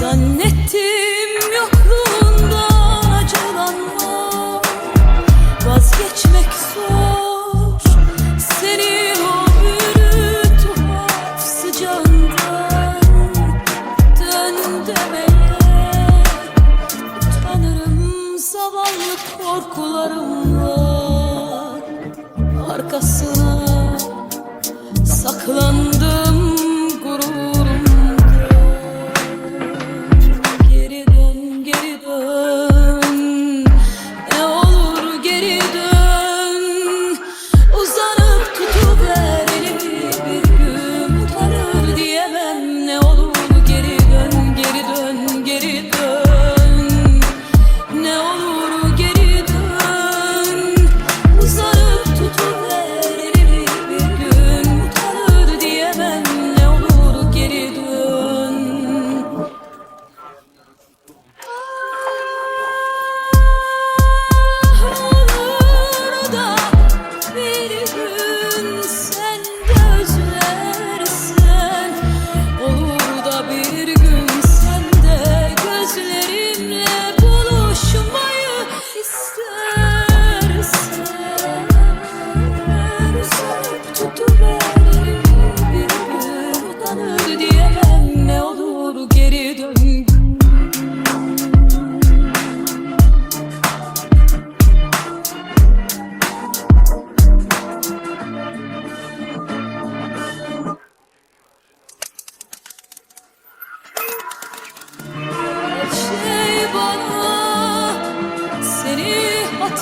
Zannettim yokluğundan acılanma Vazgeçmek zor. Seni o büyülü tuhaf sıcağından Dön demeye. Utanırım zavallı korkularımla. Arkasına saklandım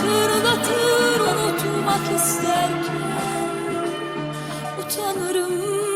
hatırlatır unutmak isterken utanırım.